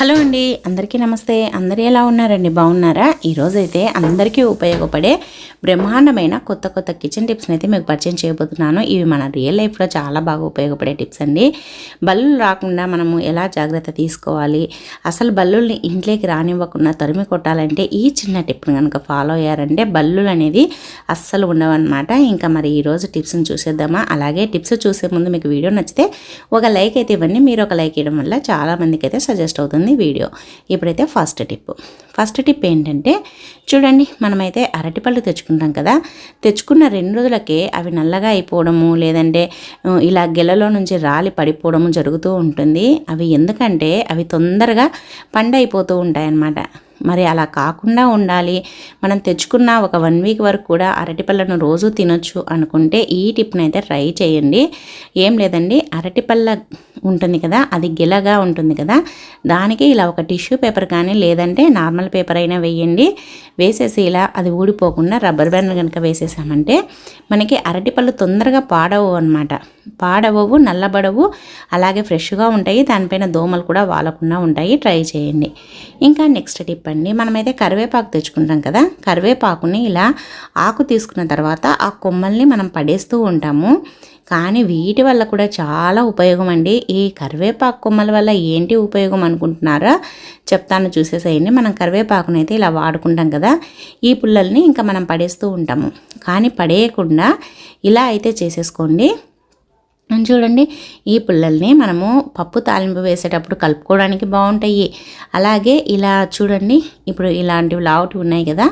Hello అండి అందరికీ నమస్తే. అందరూ ఎలా ఉన్నారండి? బాగున్నారా? ఈరోజైతే అందరికీ ఉపయోగపడే బ్రహ్మాండమైన కొత్త కొత్త కిచెన్ టిప్స్ని అయితే మీకు పరిచయం చేయబోతున్నాను. ఇవి మన రియల్ లైఫ్లో చాలా బాగా ఉపయోగపడే టిప్స్ అండి. బల్లులు రాకుండా మనము ఎలా జాగ్రత్త తీసుకోవాలి? అసలు బల్లుల్ని ఇంట్లోకి రానివ్వకుండా తరిమి కొట్టాలంటే ఈ చిన్న టిప్ని కనుక ఫాలో అయ్యారంటే బల్లులు అనేది అస్సలు ఉండవన్నమాట. ఇంకా మరి ఈరోజు టిప్స్ని చూసేద్దామా? అలాగే టిప్స్ చూసే ముందు మీకు వీడియో నచ్చితే ఒక లైక్ అయితే ఇవ్వండి. మీరు ఒక లైక్ ఇవ్వడం వల్ల చాలామందికి అయితే సజెస్ట్ అవుతుంది. వీడియో. ఇప్పుడైతే ఫస్ట్ టిప్ ఫస్ట్ టిప్ ఏంటంటే చూడండి మనమైతే అరటిపళ్ళు తెచ్చుకుంటాం కదా. తెచ్చుకున్న రెండు రోజులకే అవి నల్లగా అయిపోవడము లేదంటే ఇలా గెలలో నుంచి రాలి పడిపోవడము జరుగుతూ ఉంటుంది. అవి ఎందుకంటే అవి తొందరగా పండైపోతూ ఉంటాయన్నమాట. మరి అలా కాకుండా ఉండాలి. మనం తెచ్చుకున్న ఒక వన్ వీక్ వరకు కూడా అరటిపళ్ళను రోజు తినొచ్చు అనుకుంటే ఈ టిప్ని అయితే ట్రై చేయండి. ఏం లేదండి అరటిపళ్ళ ఉంటుంది కదా అది గిలగా ఉంటుంది కదా దానికి ఇలా ఒక టిష్యూ పేపర్ కానీ లేదంటే నార్మల్ పేపర్ అయినా వేయండి. వేసేసి ఇలా అది ఊడిపోకుండా రబ్బర్ బ్యాండ్ కనుక వేసేసామంటే మనకి అరటిపళ్ళు తొందరగా పాడవు అనమాట పాడవవు నల్లబడవు. అలాగే ఫ్రెష్గా ఉంటాయి. దానిపైన దోమలు కూడా వాలకుండా ఉంటాయి. ట్రై చేయండి. ఇంకా నెక్స్ట్ టిప్ అండి. మనమైతే కరివేపాకు తెచ్చుకుంటాం కదా. కరివేపాకుని ఇలా ఆకు తీసుకున్న తర్వాత ఆ కొమ్మల్ని మనం పడేస్తూ ఉంటాము. కానీ వీటి వల్ల కూడా చాలా ఉపయోగం అండి. ఈ కరివేపాకు కొమ్మల వల్ల ఏంటి ఉపయోగం అనుకుంటున్నారా? చెప్తాను చూసేసేయండి. మనం కరివేపాకుని అయితే ఇలా వాడుకుంటాం కదా. ఈ పుల్లల్ని ఇంకా మనం పడేస్తూ ఉంటాము. కానీ పడేయకుండా ఇలా అయితే చేసేసుకోండి. చూడండి. ఈ పుల్లల్ని మనము పప్పు తాలింపు వేసేటప్పుడు కలుపుకోవడానికి బాగుంటాయి. అలాగే ఇలా చూడండి. ఇప్పుడు ఇలాంటివి లావుటి ఉన్నాయి కదా.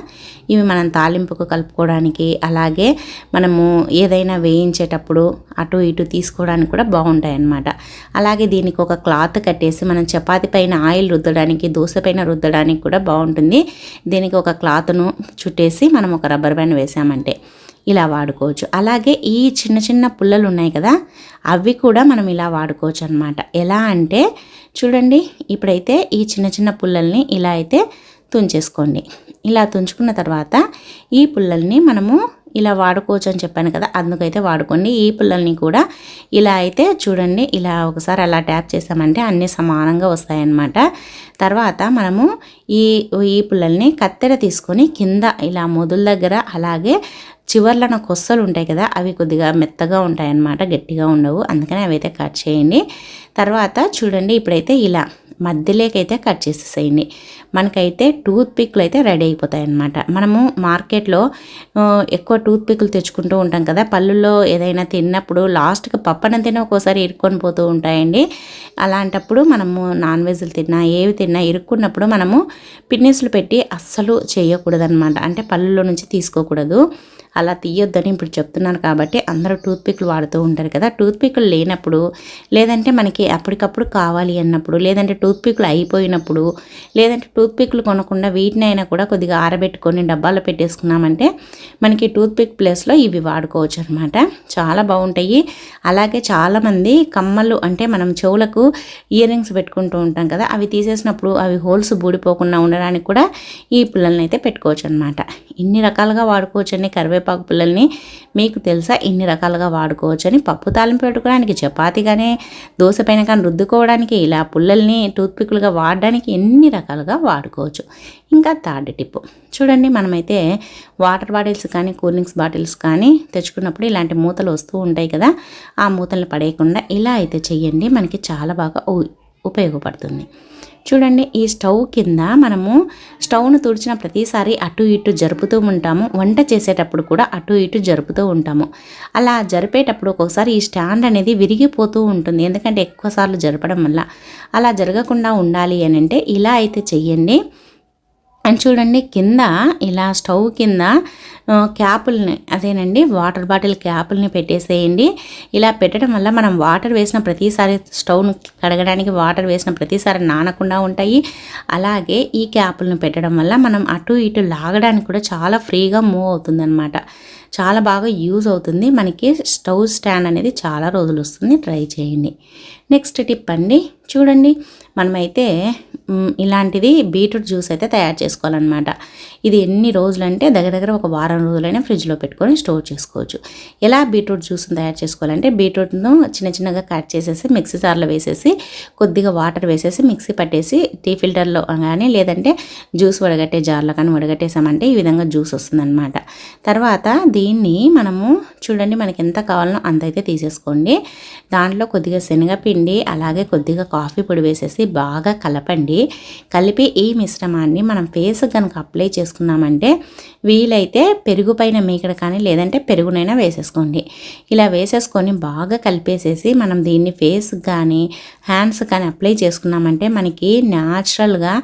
ఇవి మనం తాలింపుకు కలుపుకోవడానికి అలాగే మనము ఏదైనా వేయించేటప్పుడు అటు ఇటు తీసుకోవడానికి కూడా బాగుంటాయి అన్నమాట అలాగే దీనికి ఒక క్లాత్ కట్టేసి మనం చపాతి పైన ఆయిల్ రుద్దడానికి దోశ పైన రుద్దడానికి కూడా బాగుంటుంది. దీనికి ఒక క్లాత్ను చుట్టేసి మనం ఒక రబ్బర్ బ్యాండ్ వేసామంటే. ఇలా వాడుకోవచ్చు. అలాగే ఈ చిన్న చిన్న పుల్లలు ఉన్నాయి కదా అవి కూడా మనం ఇలా వాడుకోవచ్చు అనమాట ఎలా అంటే చూడండి ఇప్పుడైతే ఈ చిన్న చిన్న పుల్లల్ని ఇలా అయితే తుంచేసుకోండి. ఇలా తుంచుకున్న తర్వాత ఈ పుల్లల్ని మనము ఇలా వాడుకోవచ్చు అని చెప్పాను కదా అందుకైతే వాడుకోండి. ఈ పుల్లల్ని కూడా ఇలా అయితే చూడండి ఇలా ఒకసారి అలా ట్యాప్ చేసామంటే అన్నీ సమానంగా వస్తాయన్నమాట. తర్వాత మనము ఈ ఈ పుల్లల్ని కత్తెర తీసుకొని కింద ఇలా మొదల దగ్గర అలాగే చివర్లన కొస్సలు ఉంటాయి కదా అవి కొద్దిగా మెత్తగా ఉంటాయి అన్నమాట గట్టిగా ఉండవు. అందుకని అవైతే కట్ చేయండి. తర్వాత చూడండి ఇప్పుడైతే ఇలా మధ్యలోకైతే కట్ చేసేసేయండి. మనకైతే టూత్ పిక్లు అయితే రెడీ అయిపోతాయి అన్నమాట మనము మార్కెట్లో ఎక్కువ టూత్ పిక్లు తెచ్చుకుంటూ ఉంటాం కదా. పళ్ళుల్లో ఏదైనా తిన్నప్పుడు లాస్ట్కి పప్పన తిన ఒక్కోసారి ఇరుక్కొని పోతూ ఉంటాయండి. అలాంటప్పుడు మనము నాన్ వెజ్లు తిన్నా ఏవి తిన్నా ఇరుక్కున్నప్పుడు మనము పిన్నిస్లు పెట్టి అస్సలు చేయకూడదనమాట అంటే పళ్ళులో నుంచి తీసుకోకూడదు. అలా తీయొద్దని ఇప్పుడు చెప్తున్నాను కాబట్టి అందరూ టూత్ పిక్లు వాడుతూ ఉంటారు కదా. టూత్ పిక్లు లేనప్పుడు లేదంటే మనకి అప్పటికప్పుడు కావాలి అన్నప్పుడు లేదంటే టూత్పిక్లు అయిపోయినప్పుడు లేదంటే టూత్పిక్లు కొనకుండా కొనకుండా వీటినైనా కూడా కొద్దిగా ఆరబెట్టుకొని డబ్బాలో పెట్టేసుకున్నామంటే మనకి టూత్పిక్ ప్లేస్లో ఇవి వాడుకోవచ్చు అనమాట చాలా బాగుంటాయి. అలాగే చాలామంది కమ్మలు అంటే మనం చెవులకు ఇయర్ రింగ్స్ పెట్టుకుంటూ ఉంటాం కదా అవి తీసేసినప్పుడు అవి హోల్స్ బూడిపోకుండా ఉండడానికి కూడా ఈ పిల్లల్ని అయితే పెట్టుకోవచ్చు అనమాట ఇన్ని రకాలుగా వాడుకోవచ్చు అండి కరివేపాకు పుల్లల్ని మీకు తెలుసా? ఇన్ని రకాలుగా వాడుకోవచ్చు అని పప్పు తాలింపు పెట్టుకోవడానికి చపాతి కానీ దోశ పైన కానీ రుద్దుకోవడానికి ఇలా పుల్లల్ని టూత్పిక్లుగా వాడడానికి ఎన్ని రకాలుగా వాడుకోవచ్చు. ఇంకా థర్డ్ టిప్. చూడండి మనమైతే వాటర్ బాటిల్స్ కానీ కూల్ డ్రింక్స్ బాటిల్స్ కానీ తెచ్చుకున్నప్పుడు ఇలాంటి మూతలు వస్తూ ఉంటాయి కదా ఆ మూతలను పడేయకుండా ఇలా అయితే చెయ్యండి మనకి చాలా బాగా ఉ- ఉపయోగపడుతుంది. చూడండి ఈ స్టవ్ కింద మనము స్టవ్ను తుడిచిన ప్రతిసారి అటు ఇటు జరుపుతూ ఉంటాము. వంట చేసేటప్పుడు కూడా అటు ఇటు జరుపుతూ ఉంటాము. అలా జరిపేటప్పుడు ఒక్కొక్కసారి ఈ స్టాండ్ అనేది విరిగిపోతూ ఉంటుంది. ఎందుకంటే ఎక్కువసార్లు జరపడం వల్ల అలా జరగకుండా ఉండాలి అని అంటే ఇలా అయితే చెయ్యండి. అండ్ చూడండి కింద ఇలా స్టవ్ కింద క్యాపుల్ని అదేనండి వాటర్ బాటిల్ క్యాపుల్ని పెట్టేసేయండి. ఇలా పెట్టడం వల్ల మనం వాటర్ వేసిన ప్రతిసారి స్టవ్ను కడగడానికి వాటర్ వేసిన ప్రతిసారి నానకుండా ఉంటాయి. అలాగే ఈ క్యాపుల్ని పెట్టడం వల్ల మనం అటు ఇటు లాగడానికి కూడా చాలా ఫ్రీగా మూవ్ అవుతుందన్నమాట. చాలా బాగా యూజ్ అవుతుంది. మనకి స్టవ్ స్టాండ్ అనేది చాలా రోజులు వస్తుంది. ట్రై చేయండి. నెక్స్ట్ టిప్ అండి. చూడండి మనమైతే ఇలాంటిది బీట్రూట్ జ్యూస్ అయితే తయారు చేసుకోవాలన్నమాట. ఇది ఎన్ని రోజులంటే దగ్గర దగ్గర ఒక వారం రోజులైనా ఫ్రిడ్జ్లో పెట్టుకొని స్టోర్ చేసుకోవచ్చు. ఎలా బీట్రూట్ జ్యూస్ని తయారు చేసుకోవాలంటే బీట్రూట్ను చిన్న చిన్నగా కట్ చేసేసి మిక్సీ జార్లో వేసేసి కొద్దిగా వాటర్ వేసేసి మిక్సీ పట్టేసి టీ ఫిల్టర్లో కానీ లేదంటే జ్యూస్ వడగట్టే జార్లో కానీ వడగట్టేసామంటే ఈ విధంగా జ్యూస్ వస్తుందన్నమాట. తర్వాత దీన్ని మనము చూడండి మనకి ఎంత కావాలనో అంత అయితే తీసేసుకోండి. దాంట్లో కొద్దిగా శనగపిండి అలాగే కొద్దిగా కాఫీ పొడి వేసేసి బాగా కలపండి. కలిపి ఈ మిశ్రమాన్ని మనం ఫేస్ కనుక అప్లై చేసుకున్నామంటే వీలైతే పెరుగు పైన మీకడ కానీ లేదంటే పెరుగునైనా వేసేసుకోండి. ఇలా వేసేసుకొని బాగా కలిపేసేసి మనం దీన్ని ఫేస్ కానీ హ్యాండ్స్ కానీ అప్లై చేసుకున్నామంటే మనకి న్యాచురల్గా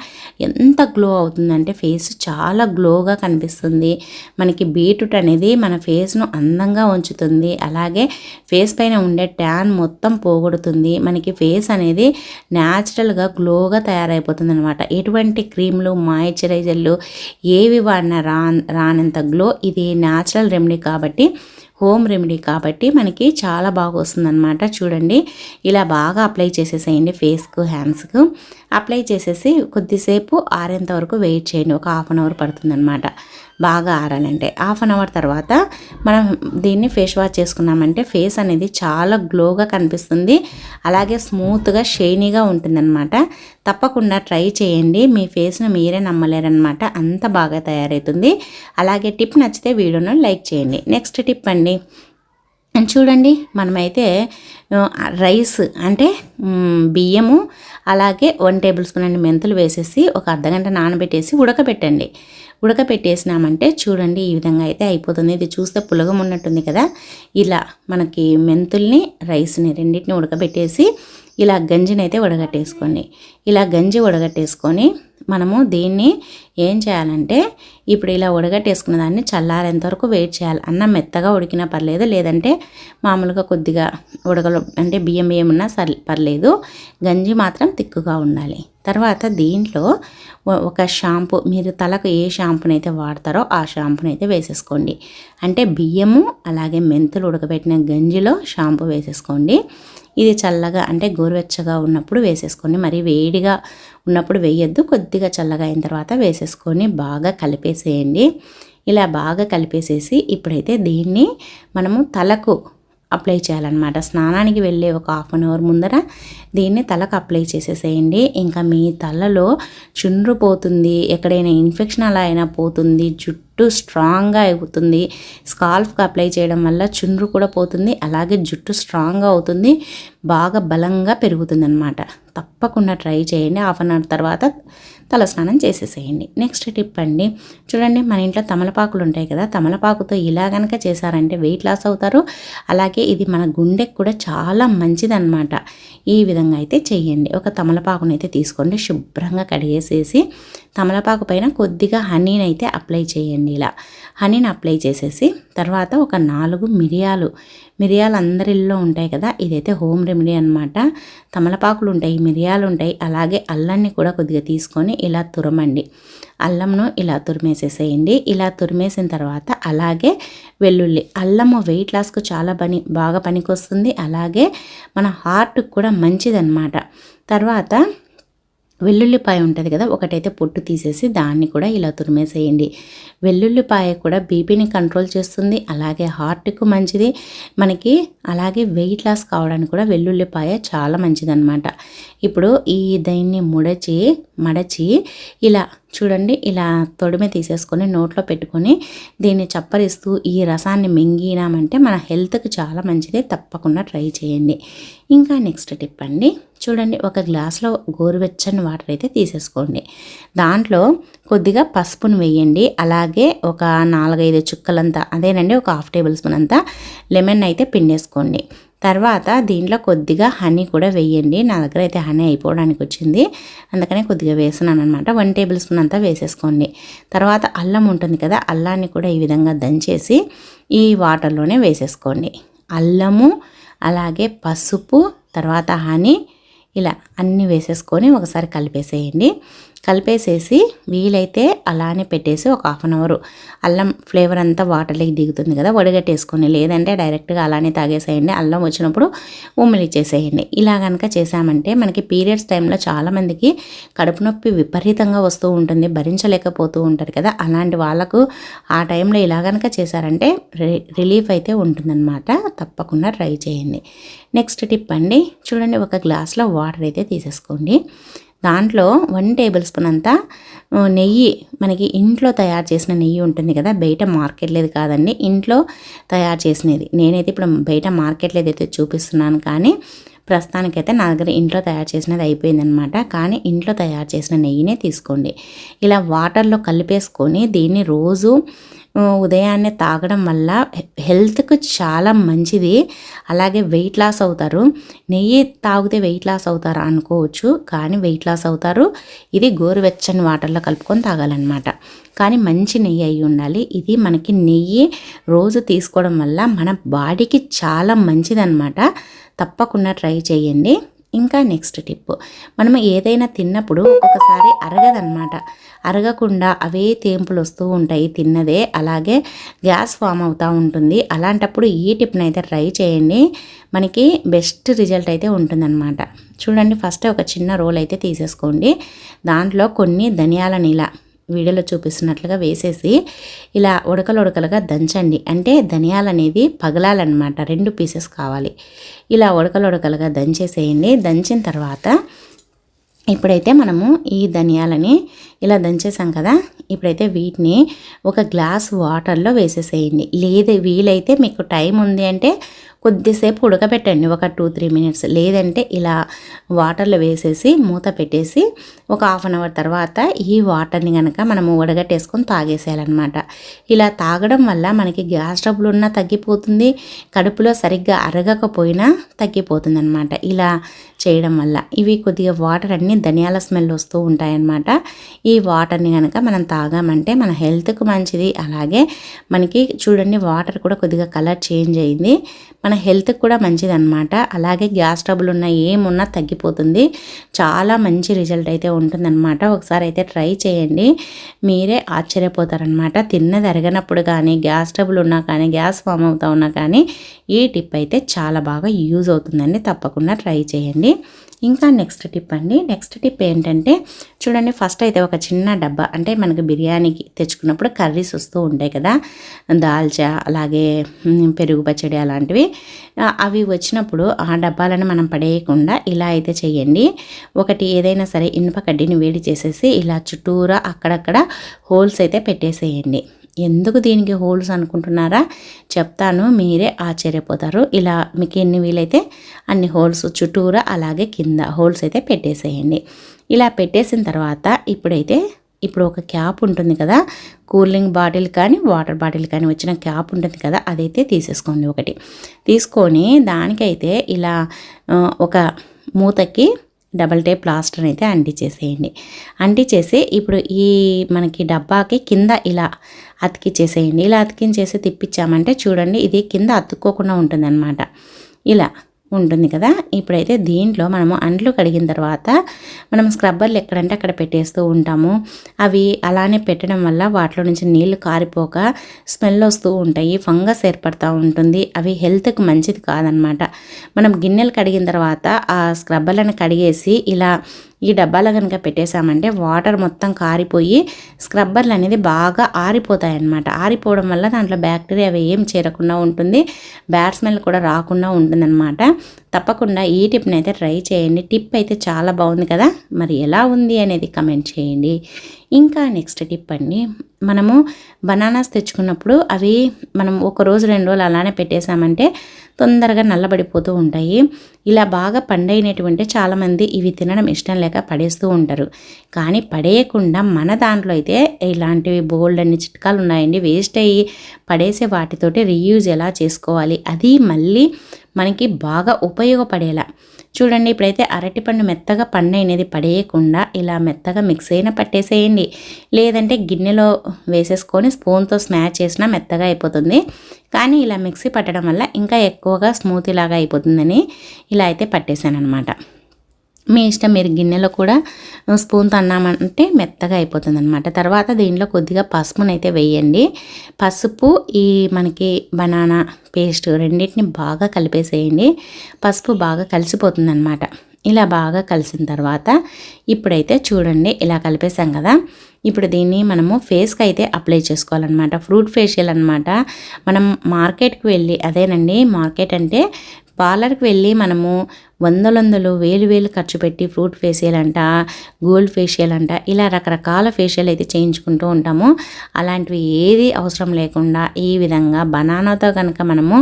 ఎంత గ్లో అవుతుందంటే ఫేస్ చాలా గ్లోగా కనిపిస్తుంది. మనకి బీట్రూట్ అనేది మన ఫేస్ను అందంగా ఉంచుతుంది. అలాగే ఫేస్ పైన ఉండే ట్యాన్ మొత్తం పోగొడుతుంది. మనకి ఫేస్ అనేది న్యాచురల్గా గ్లోగా తయారైపోతుంది అనమాట ఎటువంటి క్రీమ్లు మాయిశ్చరైజర్లు ఏవి వాడినా రా రానంత గ్లో. ఇది న్యాచురల్ రెమెడీ కాబట్టి హోమ్ రెమెడీ కాబట్టి మనకి చాలా బాగా వస్తుందన్నమాట. చూడండి ఇలా బాగా అప్లై చేసేసేయండి ఫేస్కు హ్యాండ్స్కు. అప్లై చేసేసి కొద్దిసేపు ఆరేంత వరకు వెయిట్ చేయండి. ఒక హాఫ్ అన్ అవర్ పడుతుందన్నమాట. బాగా ఆరాలంటే. హాఫ్ అన్ అవర్ తర్వాత మనం దీన్ని ఫేస్ వాష్ చేసుకున్నామంటే ఫేస్ అనేది చాలా గ్లోగా కనిపిస్తుంది. అలాగే స్మూత్గా షైనీగా ఉంటుందన్నమాట. తప్పకుండా ట్రై చేయండి. మీ ఫేస్ను మీరే నమ్మలేరనమాట అంత బాగా తయారవుతుంది అలాగే టిప్ నచ్చితే వీడియోను లైక్ చేయండి. నెక్స్ట్ టిప్ అండి. చూడండి మనమైతే రైస్ అంటే బియ్యము అలాగే వన్ టేబుల్ స్పూన్ అండి మెంతులు వేసేసి ఒక అర్ధగంట నానబెట్టేసి ఉడకబెట్టండి ఉడకబెట్టేసినామంటే చూడండి ఈ విధంగా అయితే అయిపోతుంది. ఇది చూస్తే పులగం ఉన్నట్టుంది కదా. ఇలా మనకి మెంతుల్ని రైస్ని రెండింటిని ఉడకబెట్టేసి ఇలా గంజిని అయితే ఉడగట్టేసుకోండి ఇలా గంజి ఉడగట్టేసుకొని మనము దీన్ని ఏం చేయాలంటే ఇప్పుడు ఇలా ఉడగట్టేసుకున్న దాన్ని చల్లారేంత వరకు వెయిట్ చేయాలి. అన్నం మెత్తగా ఉడికినా పర్లేదు లేదంటే మామూలుగా కొద్దిగా ఉడకలు అంటే బియ్యం బియ్యం ఉన్నా సర్ పర్లేదు. గంజి మాత్రం తిక్కుగా ఉండాలి. తర్వాత దీంట్లో ఒక షాంపూ మీరు తలకు ఏ షాంపూనైతే వాడతారో ఆ షాంపూనైతే వేసేసుకోండి. అంటే బియ్యము అలాగే మెంతులు ఉడకబెట్టిన గంజిలో షాంపూ వేసేసుకోండి. ఇది చల్లగా అంటే గోరువెచ్చగా ఉన్నప్పుడు వేసేసుకొని మరి వేడిగా ఉన్నప్పుడు వేయొద్దు. కొద్దిగా చల్లగా అయిన తర్వాత వేసేసుకొని బాగా కలిపేసేయండి. ఇలా బాగా కలిపేసేసి ఇప్పుడైతే దీన్ని మనము తలకు అప్లై చేయాలన్నమాట. స్నానానికి వెళ్ళే ఒక హాఫ్ అన్ అవర్ ముందర దీన్ని తలకు అప్లై చేసేసేయండి. ఇంకా మీ తలలో చుండ్రు పోతుంది ఎక్కడైనా ఇన్ఫెక్షన్ అలా అయినా పోతుంది జుట్టు జుట్టు స్ట్రాంగ్గా అవుతుంది. స్కాల్ఫ్కి అప్లై చేయడం వల్ల చుండ్రు కూడా పోతుంది. అలాగే జుట్టు స్ట్రాంగ్గా అవుతుంది. బాగా బలంగా పెరుగుతుంది అనమాట తప్పకుండా ట్రై చేయండి. హాఫ్ అన్ అవర్ తర్వాత తలస్నానం చేసేసేయండి. నెక్స్ట్ టిప్ అండి. చూడండి మన ఇంట్లో తమలపాకులు ఉంటాయి కదా తమలపాకుతో ఇలా కనుక చేశారంటే వెయిట్ లాస్ అవుతారు. అలాగే ఇది మన గుండెకి కూడా చాలా మంచిదన్నమాట. ఈ విధంగా అయితే చేయండి ఒక తమలపాకుని అయితే తీసుకోండి శుభ్రంగా కడిగేసేసి తమలపాకు పైన కొద్దిగా హనీని అయితే అప్లై చేయండి ఇలా. హనీని అప్లై చేసేసి తర్వాత ఒక నాలుగు మిరియాలు మిరియాలు అందరిల్లో ఉంటాయి కదా ఇదైతే హోమ్ రెమెడీ అనమాట తమలపాకులు ఉంటాయి మిరియాలు ఉంటాయి అలాగే అల్లాన్ని కూడా కొద్దిగా తీసుకొని ఇలా తురమండి. అల్లంను ఇలా తురిమేసేసేయండి. ఇలా తురిమేసిన తర్వాత అలాగే వెల్లుల్లి అల్లము వెయిట్ లాస్కు చాలా పని బాగా పనికొస్తుంది. అలాగే మన హార్ట్కి కూడా మంచిదన్నమాట. తర్వాత వెల్లుల్లిపాయ ఉంటుంది కదా ఒకటైతే పొట్టు తీసేసి దాన్ని కూడా ఇలా తురిమేసేయండి. వెల్లుల్లిపాయ కూడా బీపీని కంట్రోల్ చేస్తుంది అలాగే హార్ట్కు మంచిది. మనకి అలాగే వెయిట్ లాస్ కావడానికి కూడా వెల్లుల్లిపాయ చాలా మంచిదన్నమాట. ఇప్పుడు ఈ దీన్ని ముడచి మడచి ఇలా చూడండి ఇలా తొడిమే తీసేసుకొని నోట్లో పెట్టుకొని దీన్ని చప్పరిస్తూ ఈ రసాన్ని మింగినామంటే మన హెల్త్కి చాలా మంచిది. తప్పకుండా ట్రై చేయండి. ఇంకా నెక్స్ట్ టిప్ అండి. చూడండి ఒక గ్లాస్లో గోరువెచ్చని వాటర్ అయితే తీసేసుకోండి. దాంట్లో కొద్దిగా పసుపును వేయండి. అలాగే ఒక నాలుగైదు చుక్కలంతా అదేనండి ఒక హాఫ్ టేబుల్ స్పూన్ అంతా లెమన్ అయితే పిండేసుకోండి. తర్వాత దీంట్లో కొద్దిగా హనీ కూడా వేయండి. నా దగ్గర అయితే హనీ అయిపోవడానికి వచ్చింది. అందుకనే కొద్దిగా వేస్తున్నాను అనమాట వన్ టేబుల్ స్పూన్ అంతా వేసేసుకోండి. తర్వాత అల్లం ఉంటుంది కదా అల్లాన్ని కూడా ఈ విధంగా దంచేసి ఈ వాటర్లోనే వేసేసుకోండి. అల్లము అలాగే పసుపు తర్వాత హనీ ఇలా అన్నీ వేసేసుకొని ఒకసారి కలిపేసేయండి. కలిపేసేసి వీలైతే అలానే పెట్టేసి ఒక హాఫ్ అన్ అవర్ అల్లం ఫ్లేవర్ అంతా వాటర్లోకి దిగుతుంది కదా వడగట్టేసుకొని లేదంటే డైరెక్ట్గా అలానే తాగేసేయండి. అల్లం వచ్చినప్పుడు ఉమ్మిలి చేసేయండి ఇలా కనుక చేసామంటే మనకి పీరియడ్స్ టైంలో చాలామందికి కడుపు నొప్పి విపరీతంగా వస్తూ ఉంటుంది భరించలేకపోతూ ఉంటారు కదా. అలాంటి వాళ్ళకు ఆ టైంలో ఇలా కనుక చేశారంటే రిలీఫ్ అయితే ఉంటుందన్నమాట. తప్పకుండా ట్రై చేయండి. నెక్స్ట్ టిప్ అండి చూడండి ఒక గ్లాస్లో వాటర్ అయితే తీసేసుకోండి. దాంట్లో వన్ టేబుల్ స్పూన్ అంతా నెయ్యి మనకి ఇంట్లో తయారు చేసిన నెయ్యి ఉంటుంది కదా బయట మార్కెట్లేదు కాదండి ఇంట్లో తయారు చేసినది. నేనైతే ఇప్పుడు బయట మార్కెట్లో ఏదైతే చూపిస్తున్నాను కానీ ప్రస్తుతానికైతే నా దగ్గర ఇంట్లో తయారు చేసినది అయిపోయిందనమాట కానీ ఇంట్లో తయారు చేసిన నెయ్యినే తీసుకోండి. ఇలా వాటర్లో కలిపేసుకొని దీన్ని రోజు ఉదయాన్నే తాగడం వల్ల హెల్త్కు చాలా మంచిది. అలాగే వెయిట్ లాస్ అవుతారు. నెయ్యి తాగితే వెయిట్ లాస్ అవుతారా అనుకోవచ్చు కానీ వెయిట్ లాస్ అవుతారు. ఇది గోరువెచ్చని వాటర్లో కలుపుకొని తాగాలన్నమాట. కానీ మంచి నెయ్యి అయి ఉండాలి. ఇది మనకి నెయ్యి రోజు తీసుకోవడం వల్ల మన బాడీకి చాలా మంచిదన్నమాట. తప్పకుండా ట్రై చేయండి. ఇంకా నెక్స్ట్ టిప్ మనం ఏదైనా తిన్నప్పుడు ఒక్కొక్కసారి అరగదనమాట అరగకుండా అవే తేంపులు వస్తూ ఉంటాయి తిన్నదే. అలాగే గ్యాస్ ఫామ్ అవుతూ ఉంటుంది. అలాంటప్పుడు ఈ టిప్ని అయితే ట్రై చేయండి. మనకి బెస్ట్ రిజల్ట్ అయితే ఉంటుందన్నమాట. చూడండి ఫస్ట్ ఒక చిన్న రోల్ అయితే తీసేసుకోండి. దాంట్లో కొన్ని ధనియాల నీళ్ళ వీడియోలో చూపిస్తున్నట్లుగా వేసేసి ఇలా ఉడకలు ఉడకలుగా దంచండి. అంటే ధనియాలు అనేది పగలాలన్నమాట. రెండు పీసెస్ కావాలి. ఇలా ఉడకలు ఉడకలుగా దంచేసేయండి. దంచిన తర్వాత ఇప్పుడైతే మనము ఈ ధనియాలని ఇలా దంచేసాం కదా. ఇప్పుడైతే వీటిని ఒక గ్లాస్ వాటర్లో వేసేసేయండి. లేదు వీలైతే మీకు టైం ఉంది అంటే కొద్దిసేపు ఉడకబెట్టండి ఒక టూ త్రీ మినిట్స్. లేదంటే ఇలా వాటర్లో వేసేసి మూత పెట్టేసి ఒక హాఫ్ అన్ అవర్ తర్వాత ఈ వాటర్ని కనుక మనము ఉడగట్టేసుకొని తాగేసేయాలన్నమాట. ఇలా తాగడం వల్ల మనకి గ్యాస్ ట్రబుల్ ఉన్నా తగ్గిపోతుంది. కడుపులో సరిగ్గా అరగకపోయినా తగ్గిపోతుంది అనమాట ఇలా చేయడం వల్ల. ఇవి కొద్దిగా వాటర్ అన్నీ ధనియాల స్మెల్ వస్తూ ఉంటాయన్నమాట. ఈ వాటర్ని కనుక మనం తాగామంటే మన హెల్త్కు మంచిది. అలాగే మనకి చూడండి వాటర్ కూడా కొద్దిగా కలర్ చేంజ్ అయింది. మన హెల్త్కి కూడా మంచిది అనమాట అలాగే గ్యాస్ ట్రబుల్ ఉన్న ఏమున్నా తగ్గిపోతుంది. చాలా మంచి రిజల్ట్ అయితే ఉంటుందన్నమాట. ఒకసారి అయితే ట్రై చేయండి. మీరే ఆశ్చర్యపోతారనమాట తిన్నది అరగనప్పుడు కానీ గ్యాస్ ట్రబుల్ ఉన్నా కానీ గ్యాస్ ఫామ్ అవుతా ఉన్నా కానీ ఈ టిప్ అయితే చాలా బాగా యూజ్ అవుతుందండి. తప్పకుండా ట్రై చేయండి. ఇంకా నెక్స్ట్ టిప్ అండి. నెక్స్ట్ టిప్ ఏంటంటే చూడండి ఫస్ట్ అయితే ఒక చిన్న డబ్బా. అంటే మనకి బిర్యానీకి తెచ్చుకున్నప్పుడు కర్రీస్ వస్తూ ఉంటాయి కదా. దాల్చా అలాగే పెరుగు పచ్చడి అలాంటివి. అవి వచ్చినప్పుడు ఆ డబ్బాలను మనం పడేయకుండా ఇలా అయితే చేయండి. ఒకటి ఏదైనా సరే ఇనుప కడ్డీని వేడి చేసేసి ఇలా చుట్టూరా అక్కడక్కడ హోల్స్ అయితే పెట్టేసేయండి. ఎందుకు దీనికి హోల్స్ అనుకుంటున్నారా? చెప్తాను మీరే ఆశ్చర్యపోతారు. ఇలా మీకు ఎన్ని వీలైతే అన్ని హోల్స్ చుట్టూరా అలాగే కింద హోల్స్ అయితే పెట్టేసేయండి. ఇలా పెట్టేసిన తర్వాత ఇప్పుడైతే ఇప్పుడు ఒక క్యాప్ ఉంటుంది కదా కూలింగ్ బాటిల్ కానీ వాటర్ బాటిల్ కానీ వచ్చిన క్యాప్ ఉంటుంది కదా అదైతే తీసేసుకోండి ఒకటి. తీసుకొని దానికైతే ఇలా ఒక మూతకి డబల్ టేప్ ప్లాస్టర్ అయితే అంటించేసేయండి అంటించేసి ఇప్పుడు ఈ మనకి డబ్బాకి కింద ఇలా అతికిచ్చేసేయండి ఇలా అతికించేసి తిప్పించామంటే చూడండి ఇది కింద అతుక్కోకుండా ఉంటుందన్నమాట. ఇలా ఉంటుంది కదా. ఇప్పుడైతే దీంట్లో మనము అంట్లు కడిగిన తర్వాత మనం స్క్రబ్బర్లు ఎక్కడంటే అక్కడ పెట్టేస్తూ ఉంటాము. అవి అలానే పెట్టడం వల్ల వాటిలో నుంచి నీళ్ళు కారిపోక స్మెల్ వస్తూ ఉంటాయి ఫంగస్ ఏర్పడుతూ ఉంటుంది. అవి హెల్త్కి మంచిది కాదనమాట. మనం గిన్నెలు కడిగిన తర్వాత ఆ స్క్రబ్బర్లను కడిగేసి ఇలా ఈ డబ్బాలో కనుక పెట్టేశామంటే వాటర్ మొత్తం కారిపోయి స్క్రబ్బర్లు అనేది బాగా ఆరిపోతాయి అన్నమాట ఆరిపోవడం వల్ల దాంట్లో బ్యాక్టీరియా అవి ఏం చేరకుండా ఉంటుంది. బ్యాడ్ స్మెల్ కూడా రాకుండా ఉంటుందన్నమాట. తప్పకుండా ఈ టిప్ని అయితే ట్రై చేయండి. టిప్ అయితే చాలా బాగుంది కదా. మరి ఎలా ఉంది అనేది కమెంట్ చేయండి. ఇంకా నెక్స్ట్ టిప్ అండి. మనము బనానాస్ తెచ్చుకున్నప్పుడు అవి మనం ఒక రోజు రెండు రోజులు అలానే పెట్టేశామంటే తొందరగా నల్లబడిపోతూ ఉంటాయి. ఇలా బాగా పండైనటువంటి చాలామంది ఇవి తినడం ఇష్టం లేక పడేస్తూ ఉంటారు. కానీ పడేయకుండా మన దాంట్లో అయితే ఇలాంటివి బోల్డ్ అన్ని చిట్కాలు ఉన్నాయండి. వేస్ట్ అయ్యి పడేసే వాటితోటి రీయూజ్ ఎలా చేసుకోవాలి? అది మళ్ళీ మనకి బాగా ఉపయోగపడేలా. చూడండి ఇప్పుడైతే అరటిపండు మెత్తగా పండు అనేది పడేయకుండా ఇలా మెత్తగా మిక్స్ అయినా పట్టేసేయండి. లేదంటే గిన్నెలో వేసేసుకొని స్పూన్తో స్మాచ్ చేసినా మెత్తగా అయిపోతుంది. కానీ ఇలా మిక్సీ పట్టడం వల్ల ఇంకా ఎక్కువగా స్మూత్ లాగా అయిపోతుందని ఇలా అయితే పట్టేశాను అనమాట మీ ఇష్టం మీరు గిన్నెలో కూడా స్పూన్తో అన్నామంటే మెత్తగా అయిపోతుంది అనమాట తర్వాత దీంట్లో కొద్దిగా పసుపునైతే వేయండి. పసుపు ఈ మనకి బనానా పేస్ట్ రెండింటిని బాగా కలిపేసేయండి. పసుపు బాగా కలిసిపోతుంది అనమాట ఇలా బాగా కలిసిన తర్వాత ఇప్పుడైతే చూడండి ఇలా కలిపేసాం కదా. ఇప్పుడు దీన్ని మనము ఫేస్కి అయితే అప్లై చేసుకోవాలన్నమాట. ఫ్రూట్ ఫేషియల్ అనమాట మనం మార్కెట్కి వెళ్ళి అదేనండి మార్కెట్ అంటే పార్లర్కి వెళ్ళి మనము వందలొందలు వేలు వేలు ఖర్చు పెట్టి ఫ్రూట్ ఫేషియల్ అంట గోల్డ్ ఫేషియల్ అంట ఇలా రకరకాల ఫేషియల్ అయితే చేయించుకుంటూ ఉంటాము. అలాంటివి ఏది అవసరం లేకుండా ఈ విధంగా బనానాతో కనుక మనము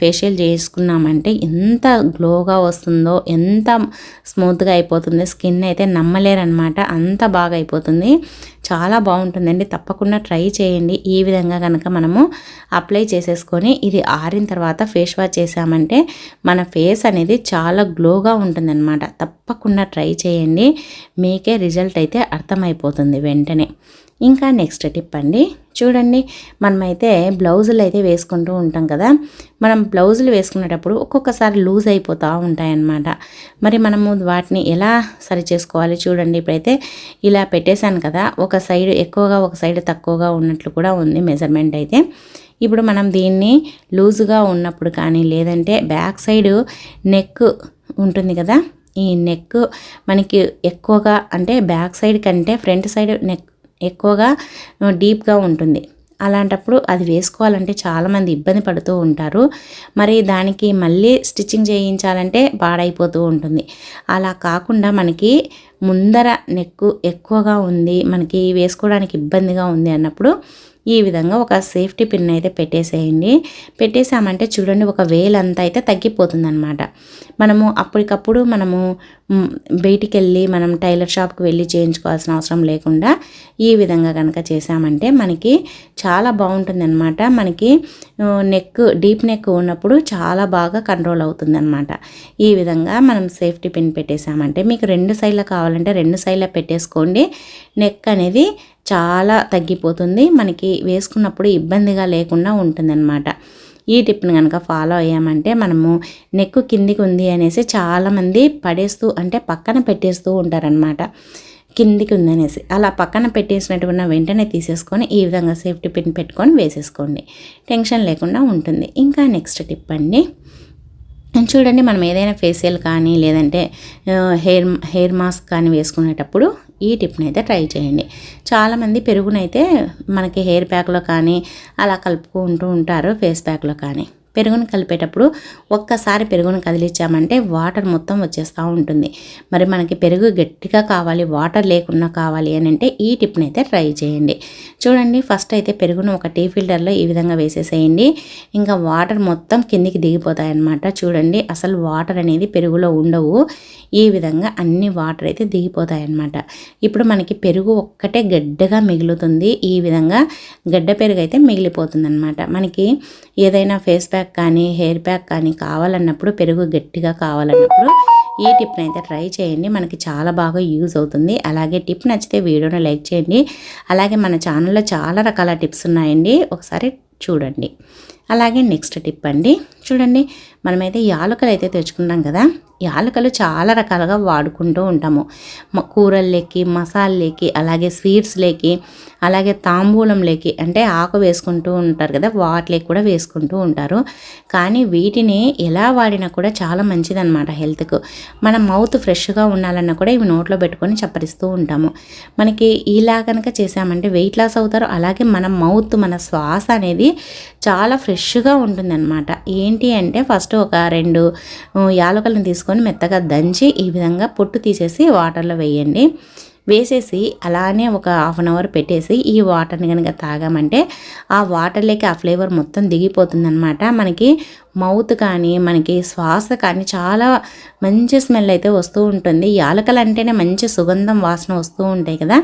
ఫేషియల్ చేసుకున్నామంటే ఎంత గ్లోగా వస్తుందో ఎంత స్మూత్గా అయిపోతుంది స్కిన్ అయితే నమ్మలేరనమాట అంత బాగా అయిపోతుంది. చాలా బాగుంటుందండి. తప్పకుండా ట్రై చేయండి. ఈ విధంగా కనుక మనము అప్లై చేసేసుకొని ఇది ఆరిన తర్వాత ఫేస్ వాష్ చేసామంటే మన ఫేస్ అనేది చాలా గ్లోగా ఉంటుందన్నమాట. తప్పకుండా ట్రై చేయండి. మీకే రిజల్ట్ అయితే అర్థమైపోతుంది వెంటనే. ఇంకా నెక్స్ట్ టిప్ అండి. చూడండి మనమైతే బ్లౌజులు అయితే వేసుకుంటూ ఉంటాం కదా. మనం బ్లౌజులు వేసుకునేటప్పుడు ఒక్కొక్కసారి లూజ్ అయిపోతూ ఉంటాయన్నమాట. మరి మనము వాటిని ఎలా సరి చేసుకోవాలి చూడండి. ఇప్పుడైతే ఇలా పెట్టేశాను కదా ఒక సైడ్ ఎక్కువగా ఒక సైడ్ తక్కువగా ఉన్నట్లు కూడా ఉంది మెజర్మెంట్ అయితే. ఇప్పుడు మనం దీన్ని లూజుగా ఉన్నప్పుడు కానీ లేదంటే బ్యాక్ సైడ్ నెక్ ఉంటుంది కదా ఈ నెక్ మనకి ఎక్కువగా అంటే బ్యాక్ సైడ్ కంటే ఫ్రంట్ సైడ్ నెక్ ఎక్కువగా డీప్గా ఉంటుంది. అలాంటప్పుడు అది వేసుకోవాలంటే చాలామంది ఇబ్బంది పడుతూ ఉంటారు. మరి దానికి మళ్ళీ స్టిచ్చింగ్ చేయించాలంటే పాడైపోతూ ఉంటుంది. అలా కాకుండా మనకి ముందర నెక్కు ఎక్కువగా ఉంది మనకి వేసుకోవడానికి ఇబ్బందిగా ఉంది అన్నప్పుడు ఈ విధంగా ఒక సేఫ్టీ పిన్ అయితే పెట్టేసేయండి. పెట్టేసామంటే చూడండి ఒక వేలంతా అయితే తగ్గిపోతుంది అనమాట మనము అప్పటికప్పుడు మనము బయటికి వెళ్ళి మనం టైలర్ షాప్కి వెళ్ళి చేయించుకోవాల్సిన అవసరం లేకుండా ఈ విధంగా కనుక చేసామంటే మనకి చాలా బాగుంటుంది అనమాట మనకి నెక్ డీప్ నెక్ ఉన్నప్పుడు చాలా బాగా కంట్రోల్ అవుతుంది అనమాట ఈ విధంగా మనం సేఫ్టీ పిన్ పెట్టేసామంటే మీకు రెండు సైడ్ల కావాలంటే రెండు సైడ్ల పెట్టేసుకోండి. నెక్ అనేది చాలా తగ్గిపోతుంది. మనకి వేసుకున్నప్పుడు ఇబ్బందిగా లేకుండా ఉంటుందన్నమాట. ఈ టిప్ని కనుక ఫాలో అయ్యామంటే మనము నెక్కు కిందికి ఉంది అనేసి చాలామంది పడేస్తూ అంటే పక్కన పెట్టేస్తూ ఉంటారనమాట కిందికి ఉందనేసి అలా పక్కన పెట్టేసినట్టున్న వెంటనే తీసేసుకొని ఈ విధంగా సేఫ్టీ పిన్ పెట్టుకొని వేసేసుకోండి. టెన్షన్ లేకుండా ఉంటుంది. ఇంకా నెక్స్ట్ టిప్ అండి. చూడండి మనం ఏదైనా ఫేషియల్ కానీ లేదంటే హెయిర్ హెయిర్ మాస్క్ కానీ వేసుకునేటప్పుడు ఈ టిప్ని అయితే ట్రై చేయండి. చాలామంది పెరుగునైతే మనకి హెయిర్ ప్యాక్లో కానీ అలా కలుపుకుంటూ ఉంటారు ఫేస్ ప్యాక్లో కానీ. పెరుగును కలిపేటప్పుడు ఒక్కసారి పెరుగును కదిలించామంటే వాటర్ మొత్తం వచ్చేస్తూ ఉంటుంది. మరి మనకి పెరుగు గట్టిగా కావాలి వాటర్ లేకుండా కావాలి అని అంటే ఈ టిప్ని అయితే ట్రై చేయండి. చూడండి ఫస్ట్ అయితే పెరుగును ఒక టీ ఫిల్టర్లో ఈ విధంగా వేసేసేయండి. ఇంకా వాటర్ మొత్తం కిందికి దిగిపోతాయన్నమాట. చూడండి అసలు వాటర్ అనేది పెరుగులో ఉండవు. ఈ విధంగా అన్ని వాటర్ అయితే దిగిపోతాయన్నమాట. ఇప్పుడు మనకి పెరుగు ఒక్కటే గడ్డగా మిగులుతుంది. ఈ విధంగా గడ్డ పెరుగు అయితే మిగిలిపోతుంది అనమాట మనకి ఏదైనా ఫేస్ ప్యాక్ కానీ హెయిర్ ప్యాక్ కానీ కావాలన్నప్పుడు పెరుగు గట్టిగా కావాలన్నప్పుడు ఈ టిప్ని అయితే ట్రై చేయండి. మనకి చాలా బాగా యూజ్ అవుతుంది. అలాగే టిప్ నచ్చితే వీడియోని లైక్ చేయండి. అలాగే మన ఛానల్లో చాలా రకాల టిప్స్ ఉన్నాయండి. ఒకసారి చూడండి. అలాగే నెక్స్ట్ టిప్ అండి. చూడండి మనమైతే యాలకలు అయితే తెచ్చుకున్నాం కదా. యాలకలు చాలా రకాలుగా వాడుకుంటూ ఉంటాము. కూరల్లోకి మసాలాలకి అలాగే స్వీట్స్లోకి అలాగే తాంబూలంలోకి అంటే ఆకు వేసుకుంటూ ఉంటారు కదా. వాటిలోకి కూడా వేసుకుంటూ ఉంటారు. కానీ వీటిని ఎలా వాడినా కూడా చాలా మంచిదన్నమాట హెల్త్కు. మన మౌత్ ఫ్రెష్గా ఉండాలన్నా కూడా ఇవి నోట్లో పెట్టుకొని చప్పరిస్తూ ఉంటాము. మనకి ఇలా కనుక చేసామంటే వెయిట్ లాస్ అవుతారు. అలాగే మన మౌత్ మన శ్వాస అనేది చాలా ఫ్రెష్గా ఉంటుందన్నమాట. ఏంటి అంటే ఫస్ట్ ఒక రెండు యాలకలను తీసుకొని మెత్తగా దంచి ఈ విధంగా పొట్టు తీసేసి వాటర్లో వేయండి. వేసేసి అలానే ఒక హాఫ్ అన్ అవర్ పెట్టేసి ఈ వాటర్ని కనుక తాగామంటే ఆ వాటర్లోకి ఆ ఫ్లేవర్ మొత్తం దిగిపోతుందనమాట మనకి మౌత్ కానీ మనకి శ్వాస కానీ చాలా మంచి స్మెల్ అయితే వస్తూ ఉంటుంది. యాలకలు అంటేనే మంచి సుగంధం వాసన వస్తూ ఉంటాయి కదా.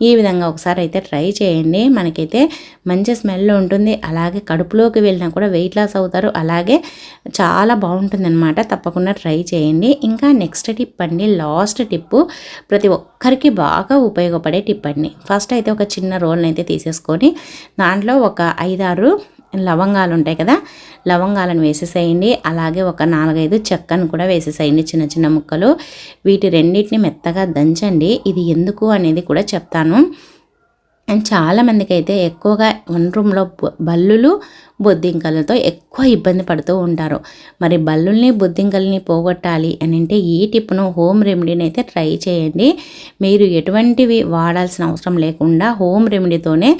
ఈ విధంగా ఒకసారి అయితే ట్రై చేయండి. మనకైతే మంచి స్మెల్ ఉంటుంది. అలాగే కడుపులోకి వెళ్ళినా కూడా వెయిట్ లాస్ అవుతారు. అలాగే చాలా బాగుంటుంది అనమాట తప్పకుండా ట్రై చేయండి. ఇంకా నెక్స్ట్ టిప్ అండి. లాస్ట్ టిప్పు ప్రతి ఒక్కరికి బాగా ఉపయోగపడే టిప్ అండి. ఫస్ట్ అయితే ఒక చిన్న రోల్ని అయితే తీసేసుకొని దాంట్లో ఒక ఐదారు లవంగాలు ఉంటాయి కదా లవంగాలను వేసేసేయండి. అలాగే ఒక నాలుగైదు చెక్కను కూడా వేసేసేయండి చిన్న చిన్న ముక్కలు. వీటి రెండింటిని మెత్తగా దంచండి. ఇది ఎందుకు అనేది కూడా చెప్తాను. అండ్ చాలామందికి అయితే ఎక్కువగా వన్ రూమ్లో బల్లులు బొద్దింకలతో ఎక్కువ ఇబ్బంది పడుతూ ఉంటారు. మరి బల్లుల్ని బొద్దింకల్ని పోగొట్టాలి అని అంటే ఈ టిప్ను హోమ్ రెమెడీని అయితే ట్రై చేయండి. మీరు ఎటువంటివి వాడాల్సిన అవసరం లేకుండా హోమ్ రెమెడీతోనే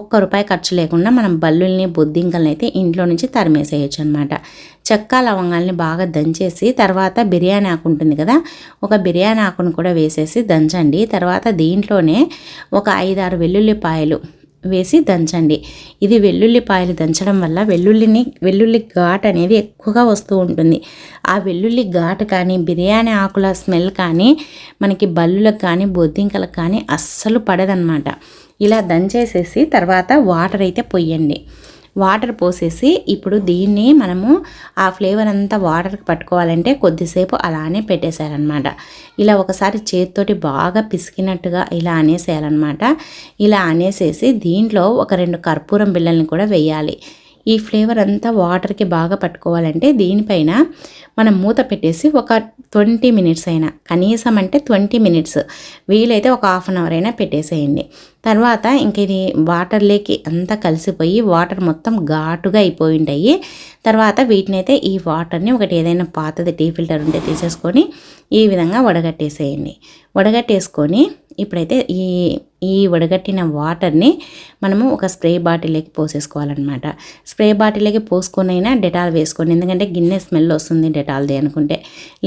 ఒక్క రూపాయి ఖర్చు లేకుండా మనం బల్లుల్ని బొద్దింకల్ని అయితే ఇంట్లో నుంచి తరిమేసేయచ్చు అనమాట చెక్క లవంగాల్ని బాగా దంచేసి తర్వాత బిర్యానీ ఆకు ఉంటుంది కదా ఒక బిర్యానీ ఆకును కూడా వేసేసి దంచండి. తర్వాత దీంట్లోనే ఒక ఐదారు వెల్లుల్లిపాయలు వేసి దంచండి. ఇది వెల్లుల్లిపాయలు దంచడం వల్ల వెల్లుల్లిని వెల్లుల్లి ఘాట్ అనేది ఎక్కువగా వస్తూ ఉంటుంది. ఆ వెల్లుల్లి ఘాట్ కానీ బిర్యానీ ఆకుల స్మెల్ కానీ మనకి బల్లులకు కానీ బొద్దింకలకు కానీ అస్సలు పడదనమాట ఇలా దంచేసేసి తర్వాత వాటర్ అయితే పొయ్యండి. వాటర్ పోసేసి ఇప్పుడు దీన్ని మనము ఆ ఫ్లేవర్ అంతా వాటర్కి పట్టుకోవాలంటే కొద్దిసేపు అలానే పెట్టేశారనమాట ఇలా ఒకసారి చేతితోటి బాగా పిసికినట్టుగా ఇలా అనేసేయాలన్నమాట. ఇలా అనేసేసి దీంట్లో ఒక రెండు కర్పూరం బిళ్ళల్ని కూడా వేయాలి. ఈ ఫ్లేవర్ అంతా వాటర్కి బాగా పట్టుకోవాలంటే దీనిపైన మనం మూత పెట్టేసి ఒక ట్వంటీ మినిట్స్ అయినా కనీసం అంటే ట్వంటీ మినిట్స్ వీలైతే ఒక హాఫ్ అన్ అవర్ అయినా పెట్టేసేయండి. తర్వాత ఇంక ఇది వాటర్లోకి అంతా కలిసిపోయి వాటర్ మొత్తం ఘాటుగా అయిపోయి ఉంటాయి. తర్వాత వీటిని అయితే ఈ వాటర్ని ఒకటి ఏదైనా పాతది టీ ఫిల్టర్ ఉంటే తీసేసుకొని ఈ విధంగా వడగట్టేసేయండి. వడగట్టేసుకొని ఇప్పుడైతే ఈ ఈ వడగట్టిన వాటర్ని మనము ఒక స్ప్రే బాటిల్లోకి పోసేసుకోవాలన్నమాట. స్ప్రే బాటిల్లోకి పోసుకొనైనా డెటాల్ వేసుకోండి. ఎందుకంటే గిన్నె స్మెల్ వస్తుంది డెటాల్ది అనుకుంటే.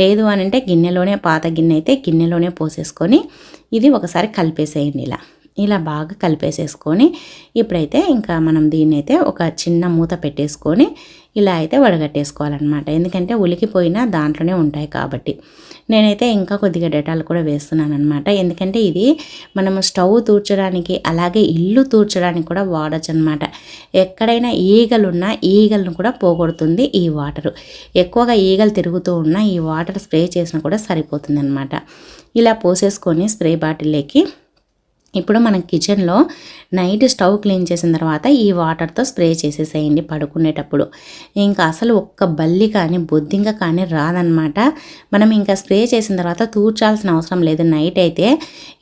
లేదు అని అంటే గిన్నెలోనే పాత గిన్నె అయితే గిన్నెలోనే పోసేసుకొని ఇది ఒకసారి కలిపేసేయండి ఇలా. ఇలా బాగా కలిపేసేసుకొని ఇప్పుడైతే ఇంకా మనం దీన్ని అయితే ఒక చిన్న మూత పెట్టేసుకొని ఇలా అయితే వడగట్టేసుకోవాలన్నమాట. ఎందుకంటే ఉలికిపోయినా దాంట్లోనే ఉంటాయి కాబట్టి. నేనైతే ఇంకా కొద్దిగా డెటాల్ కూడా వేస్తున్నాను అనమాట ఎందుకంటే ఇది మనము స్టవ్ తూర్చడానికి అలాగే ఇల్లు తూర్చడానికి కూడా వాడచ్చు అనమాట ఎక్కడైనా ఈగలున్నా ఈగలను కూడా పోగొడుతుంది ఈ వాటరు. ఎక్కువగా ఈగలు తిరుగుతూ ఉన్నా ఈ వాటర్ స్ప్రే చేసినా కూడా సరిపోతుంది ఇలా పోసేసుకొని స్ప్రే బాటిల్లోకి ఇప్పుడు మనం కిచెన్లో నైట్ స్టవ్ క్లీన్ చేసిన తర్వాత ఈ వాటర్తో స్ప్రే చేసేసేయండి పడుకునేటప్పుడు. ఇంకా అసలు ఒక్క బల్లి కానీ బొద్దింక కానీ రాదనమాట మనం ఇంకా స్ప్రే చేసిన తర్వాత తూర్చాల్సిన అవసరం లేదు. నైట్ అయితే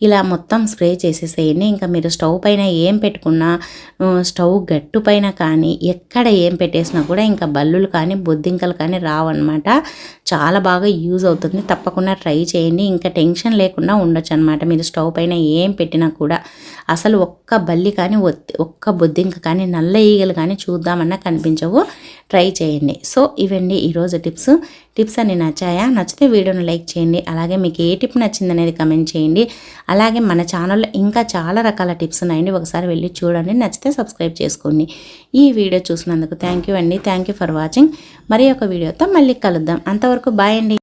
ఇలా మొత్తం స్ప్రే చేసేసేయండి. ఇంకా మీరు స్టవ్ పైన ఏం పెట్టుకున్నా స్టవ్ గట్టు పైన కానీ ఎక్కడ ఏం పెట్టేసినా కూడా ఇంకా బల్లులు కానీ బొద్దింకలు కానీ రావన్నమాట. చాలా బాగా యూజ్ అవుతుంది. తప్పకుండా ట్రై చేయండి. ఇంకా టెన్షన్ లేకుండా ఉండొచ్చు అనమాట మీరు స్టవ్ పైన ఏం పెట్టినా కూడా. అసలు ఒక్క బల్లి కానీ ఒక్క బొద్దింక కానీ నల్ల ఈగలు కానీ చూద్దామన్నా కనిపించవు. ట్రై చేయండి. సో ఇవండి ఈరోజు టిప్స్. టిప్స్ అన్ని నచ్చాయా? నచ్చితే వీడియోని లైక్ చేయండి. అలాగే మీకు ఏ టిప్ నచ్చింది అనేది కమెంట్ చేయండి. అలాగే మన ఛానల్లో ఇంకా చాలా రకాల టిప్స్ ఉన్నాయండి. ఒకసారి వెళ్ళి చూడండి. నచ్చితే సబ్స్క్రైబ్ చేసుకోండి. ఈ వీడియో చూసినందుకు థ్యాంక్ యూ అండి. Thank you for watching. మరి ఒక వీడియోతో మళ్ళీ కలుద్దాం. అంతవరకు బాయ్ అండి.